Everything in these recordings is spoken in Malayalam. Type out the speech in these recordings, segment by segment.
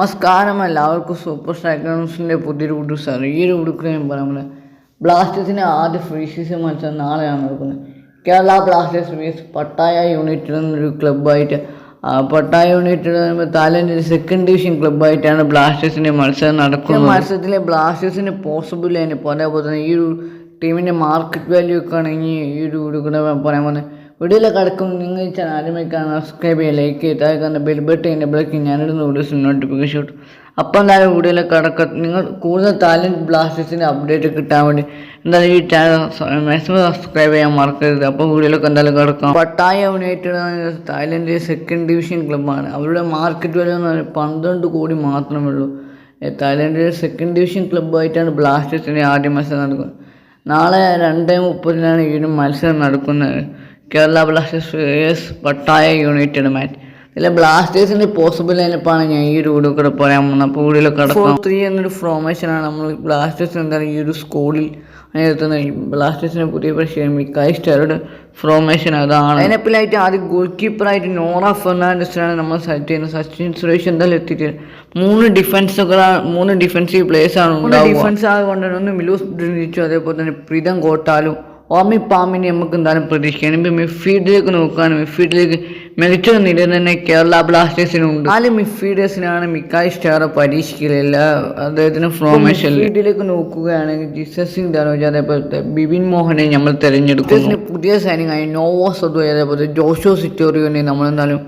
നമസ്കാരം എല്ലാവർക്കും സൂപ്പർ സ്ട്രൈക്കേഴ്സിന്റെ പുതിയൊരു ഉടുസാണ് ഈ ഒരു ഉടുക്ക് ഞാൻ പറയാൻ പോലെ ബ്ലാസ്റ്റേഴ്സിന്റെ ആദ്യ ഫ്രീ സീസൺ മത്സരം നാളെയാണ് നടക്കുന്നത്. കേരള ബ്ലാസ്റ്റേഴ്സ് വീസ് പട്ടായ യൂണിറ്റിൽ നിന്നൊരു ക്ലബ്ബായിട്ട് പട്ടായ യൂണിറ്റിൽ നിന്ന് തായ്ലൻഡിന്റെ സെക്കൻഡ് ഡിവിഷൻ ക്ലബ്ബായിട്ടാണ് ബ്ലാസ്റ്റേഴ്സിന്റെ മത്സരം നടക്കുന്നത്. മത്സരത്തിലെ ബ്ലാസ്റ്റേഴ്സിന് പോസിബിൾ ആയിരുന്നു അതേപോലെ തന്നെ ഈ ഒരു ടീമിന്റെ മാർക്കറ്റ് വാല്യൂ ഒക്കെ ആണെങ്കിൽ ഈ ഒരു ഉടുക്കുന്ന പറയാൻ പോകുന്നത്. വീഡിയോയിലെ കിടക്കും നിങ്ങൾ ചാനൽ ആദ്യമായി കാണാൻ സബ്സ്ക്രൈബ് ചെയ്യുക ലൈക്ക് ചെയ്യുക താഴെ ബെൽ ബട്ടൺ എന്റെ ബ്ലേക്ക് ഞാനിടുന്ന വീഡിയോസ് നോട്ടിഫിക്കേഷൻ കിട്ടും അപ്പം എന്തായാലും വീഡിയോയിലെ കിടക്ക നിങ്ങൾ കൂടുതൽ ടാലന്റ് ബ്ലാസ്റ്റേഴ്സിന്റെ അപ്ഡേറ്റ് കിട്ടാൻ വേണ്ടി എന്തായാലും ഈ ചാനൽ മാക്സിമം സബ്സ്ക്രൈബ് ചെയ്യാൻ മറക്കരുത്. അപ്പോൾ വീഡിയോയിലൊക്കെ എന്തായാലും കിടക്കാം. പട്ടായ യുണൈറ്റഡ് തായ്ലൻഡിലെ സെക്കൻഡ് ഡിവിഷൻ ക്ലബ്ബാണ് അവരുടെ മാർക്കറ്റ് വില എന്ന് പറഞ്ഞാൽ പന്ത്രണ്ട് കോടി മാത്രമേ ഉള്ളൂ. തായ്ലൻഡിലെ സെക്കൻഡ് ഡിവിഷൻ ക്ലബ്ബായിട്ടാണ് ബ്ലാസ്റ്റേഴ്സിന്റെ ആദ്യ മത്സരം നടക്കുന്നത്. നാളെ രണ്ട് മുപ്പതിനാണ് ഈ ഒരു മത്സരം നടക്കുന്നത്. Kerala Blasters Pattaya United match. ഇതിലെ ബ്ലാസ്റ്റേഴ്സിന്റെ പോസിബിൾ ലൈനപ്പാണ് ഞാൻ ഈ ഒരു വീഡിയോ കൂടെ പറയാൻ പോകുന്നത്. അപ്പോൾ വീഡിയോയിലൊക്കെ ഫോർ ത്രീ എന്നൊരു ഫോർമേഷനാണ് നമ്മൾ ബ്ലാസ്റ്റേഴ്സ് എന്താണ് ഈ ഒരു സ്കോഡിൽ അതിനകത്തുന്ന ബ്ലാസ്റ്റേഴ്സിനെ പുതിയ പരിശീലനം മിക്കായി ഫോർമേഷൻ അതാണ്. അതിനെപ്പിലായിട്ട് ആദ്യം ഗോൾ കീപ്പറായിട്ട് നോറ ഫെർണാണ്ടസിനാണ് നമ്മൾ സെലക്ട് ചെയ്യുന്നത്. സച്ചിൻ സുരേഷ് എന്തായാലും എത്തിയിട്ട് മൂന്ന് ഡിഫൻസുകളാണ് മൂന്ന് ഡിഫൻസീവ് പ്ലേയേഴ്സാണ് ഡിഫൻസ് ആയതുകൊണ്ട് ഒന്ന് മിലൂസ് അതേപോലെ തന്നെ പ്രീതം കോട്ടാലും ഓമി പാമിനെ നമുക്ക് എന്തായാലും പ്രതീക്ഷിക്കാം. ഇപ്പം മിഡ്ഫീൽഡിലേക്ക് നോക്കുകയാണ് മിഡ്ഫീൽഡിലേക്ക് മികച്ച നില തന്നെ കേരള ബ്ലാസ്റ്റേഴ്സിനുണ്ട് നാല് മിഡ്ഫീൽഡേഴ്സിനാണ് മിക്കായി സ്റ്റാർ പരീക്ഷിക്കലില്ല അദ്ദേഹത്തിന് ഫ്രോമേഷൻ ഫീഡിലേക്ക് നോക്കുകയാണെങ്കിൽ ജിസസ് സിംഗ് ധനോജ് അതേപോലത്തെ ബിപിൻ മോഹനെ നമ്മൾ തിരഞ്ഞെടുക്കും പുതിയ സൈനിങ് ആയി. നോവോ സദു അതേപോലെ ജോഷോ സിറ്റോറിയോനെ നമ്മൾ എന്തായാലും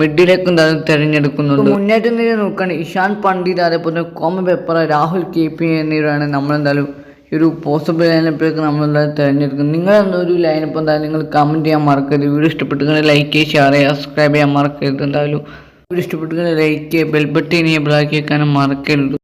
മിഡിലേക്ക് എന്തായാലും തിരഞ്ഞെടുക്കുന്നുണ്ട്. മുന്നേറ്റം നില നോക്കുകയാണെങ്കിൽ ഇഷാൻ പണ്ഡിത് അതേപോലെ Kwame Peprah Rahul K P എന്നിവരാണ് നമ്മളെന്തായാലും ഒരു പോസിബിൾ ലൈനപ്പിലേക്ക് നമ്മളെല്ലാം തിരഞ്ഞെടുക്കുന്നത് നിങ്ങൾ എന്നൊരു ലൈനപ്പ് എന്തായാലും നിങ്ങൾ കമന്റ് ചെയ്യാൻ മറക്കരുത്. വീഡിയോ ഇഷ്ടപ്പെട്ടുകഴിഞ്ഞാൽ ലൈക്ക് ചെയ്യുക ഷെയർ ചെയ്യുക സബ്സ്ക്രൈബ് ചെയ്യാൻ മറക്കരുത്. എന്തായാലും വീഡിയോ ഇഷ്ടപ്പെട്ടുകഴിഞ്ഞാൽ ലൈക്ക് ചെയ്യുക ബെൽബട്ടി എനേബിൾ ആക്കി വെക്കാനും മറക്കരുത്.